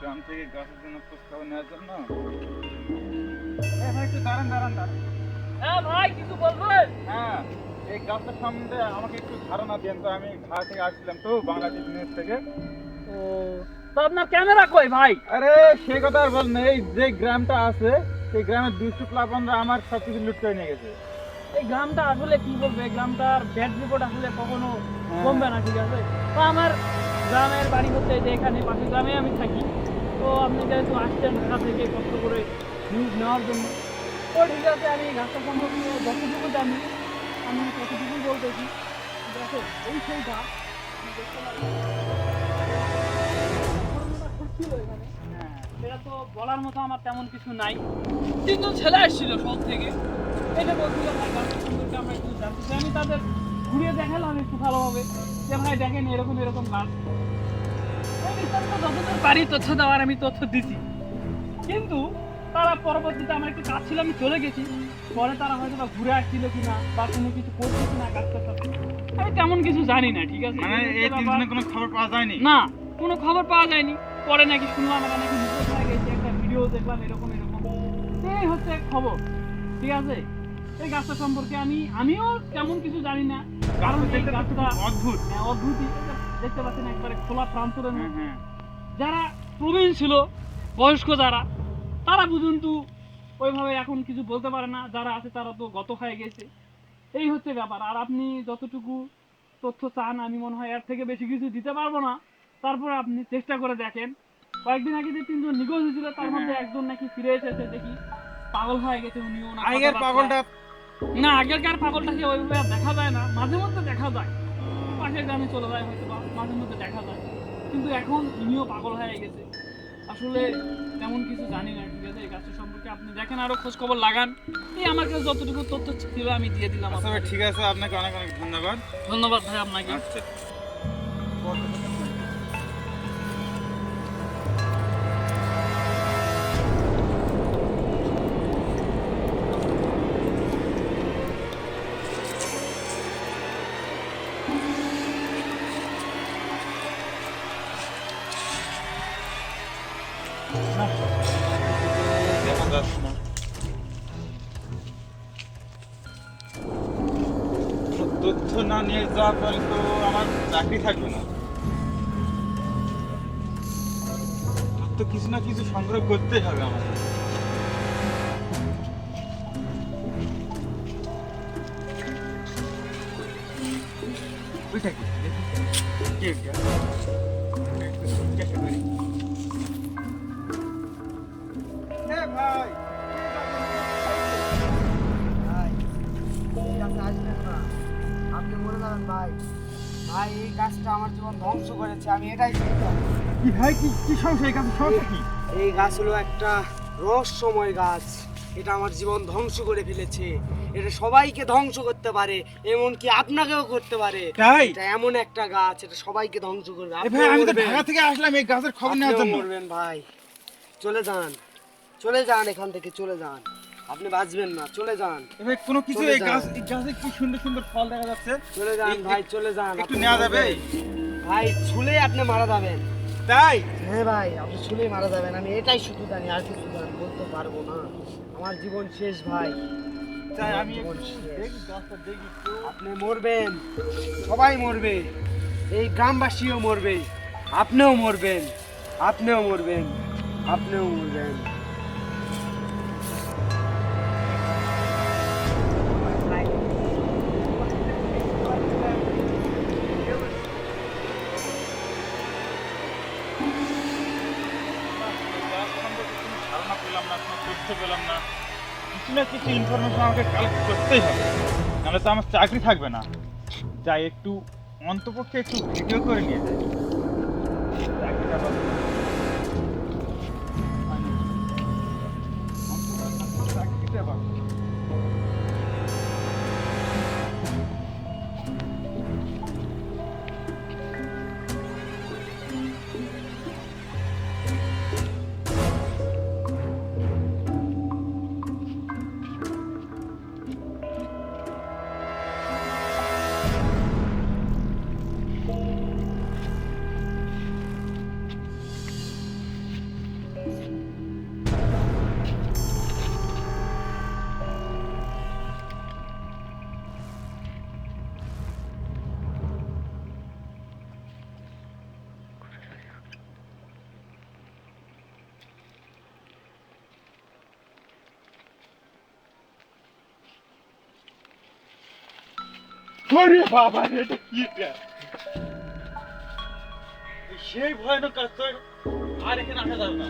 গ্রাম থেকে গাছের জন্য খোঁজ খবর নেওয়ার জন্য। ভাই একটু দাঁড়ান দাঁড়ান দাঁড়ান। হ্যাঁ ভাই কিছু বলবেন? হ্যাঁ এই গাছটার সম্বন্ধে আমাকে একটু ধারণা দেন তো আমি ঢাকা থেকে আসছিলাম তো বাংলাদেশ নিউজ থেকে। ও তো আপনার ক্যামেরা কই ভাই? আরে সে কথা আর বল এই যে গ্রামটা আছে সেই গ্রামের দুষ্টু প্লাবনরা আমার সব কিছু লুট করে নিয়ে গেছে। এই গ্রামটা আসলে কি বলব? এই গ্রামটার ব্যাড রিপোর্ট আসলে কখনো হ্যাঁ। কমবে না ঠিক আছে? তো আমার গ্রামের বাড়ি হচ্ছে যে এখানে পাশে গ্রামে আমি থাকি। তো আপনি যেহেতু আসছেন ঢাকা থেকে কষ্ট করে নিউজ নেওয়ার জন্য। তো ঠিক আছে, আমি ঘাসটা সম্পর্কে যতটুকু জানি, আমি ততটুকু বলতেছি দেখো, এই সেই হ্যাঁ সেটা তো বলার মতো আমার তেমন কিছু নাই। তিনজন ছেলে আসছিল শহর থেকে। এটা বলছিল ভাই গাছটা সম্পর্কে আমরা একটু জানতে চাই। আমি তাদের ঘুরিয়ে দেখালাম একটু ভালোভাবে। যে ভাই দেখেন এরকম এরকম গাছ বিস্তারিত যতদূর পারি তথ্য দেওয়ার আমি তথ্য দিছি। কিন্তু তারা পরবর্তীতে আমার একটু কাজ ছিল আমি চলে গেছি। পরে তারা হয়তো বা ঘুরে আসছিল কিনা বা কোনো কিছু করছে কিনা সাথে আমি তেমন কিছু জানি না ঠিক আছে? মানে এই কোনো খবর পাওয়া যায়নি? না কোনো খবর পাওয়া যায়নি। পরে নাকি শুনলাম এরা নাকি গেছে একটা ভিডিও দেখলাম এরকম এরকম। এই হচ্ছে খবর ঠিক আছে? এই গাছটা সম্পর্কে আমি আমিও তেমন কিছু জানি না। কারণ এই দেখতে তো খুব গাছটা অদ্ভুত। হ্যাঁ, দেখতে পাচ্ছেন একবারে খোলা প্রান্তরের হ্যাঁ মধ্যে হ্যাঁ। যারা প্রবীণ ছিল বয়স্ক যারা তারা পর্যন্ত ওইভাবে এখন কিছু বলতে পারে না। যারা আছে তারা তো গত হয়ে গেছে। এই হচ্ছে ব্যাপার। আর আপনি যতটুকু তথ্য চান আমি মনে হয় এর থেকে বেশি কিছু দিতে পারব না। তারপরে আপনি চেষ্টা করে দেখেন। কয়েকদিন আগে যে তিনজন নিখোঁজ হয়েছিল তার মধ্যে। একজন নাকি ফিরে এসেছে দেখি। পাগল হয়ে গেছে উনিও না আগের পাগলটা না আগেরকার পাগলটাকে ওইভাবে দেখা যায় না। মাঝে মধ্যে দেখা যায়। পাশের গ্রামে চলে যায় হয়তো বা মাঝে মধ্যে দেখা যায়। কিন্তু এখন ইনিও পাগল হয়ে গেছে। আসলে তেমন কিছু জানি না ঠিক আছে? এই গাছের সম্পর্কে আপনি দেখেন আরও খোঁজ খবর লাগান। এই আমার কাছে যতটুকু তথ্য ছিল আমি দিয়ে দিলাম আচ্ছা। ঠিক আছে আপনাকে অনেক অনেক ধন্যবাদ। ধন্যবাদ ভাই আপনাকে। আচ্ছা। তথ্য না নিয়ে যাওয়ার ফলে তো আমার চাকরি থাকবে না। তথ্য কিছু না কিছু সংগ্রহ করতেই হবে আমার ওইটা কি? কি ভাই, আপনি মরে যাবেন ভাই। ভাই এই গাছটা আমার জীবন ধ্বংস করেছে আমি এটাই কি ভাই কি কি সমস্যা? এই গাছের সমস্যা কি? এই গাছ হলো একটা রহস্যময় গাছ। এটা আমার জীবন ধ্বংস করে ফেলেছে। এটা সবাইকে ধ্বংস করতে পারে এমনকি আপনাকেও করতে পারে। তাই? এটা এমন একটা গাছ এটা সবাইকে ধ্বংস করবে। ভাই আমি তো ঢাকা থেকে আসলাম এই গাছের খবর নেওয়ার জন্য। মরবেন ভাই। চলে যান। চলে যান এখান থেকে চলে যান। আপনি বাঁচবেন না চলে যান। কোনো কিছু এই গাছ। এই গাছে কি সুন্দর সুন্দর ফল দেখা যাচ্ছে? চলে যান ভাই চলে যান। একটু নেওয়া যাবে? ভাই ছুলে আপনি মারা যাবেন। তাই? হ্যাঁ ভাই আপনি শুনেই মারা যাবেন। আমি এটাই শুধু জানি আর কিছু জানি বলতে পারব না। আমার জীবন শেষ ভাই। তাই আমি আপনি মরবেন। সবাই মরবে। এই গ্রামবাসীও মরবে। আপনিও মরবেন। আপনিও মরবেন। আপনিও মরবেন। পেলাম না কোনো তথ্য পেলাম না। কিছু না কিছু ইনফরমেশন আমাকে কালেক্ট করতেই হবে। নাহলে তো আমার চাকরি থাকবে না। যাই একটু অন্তপক্ষে একটু ভিডিও করে নিয়ে যাই। চাকরিটা ওরে বাবা রে, এটা কি? সেই ভয়ানক কাজ তো আর এখানে আসা যাবে না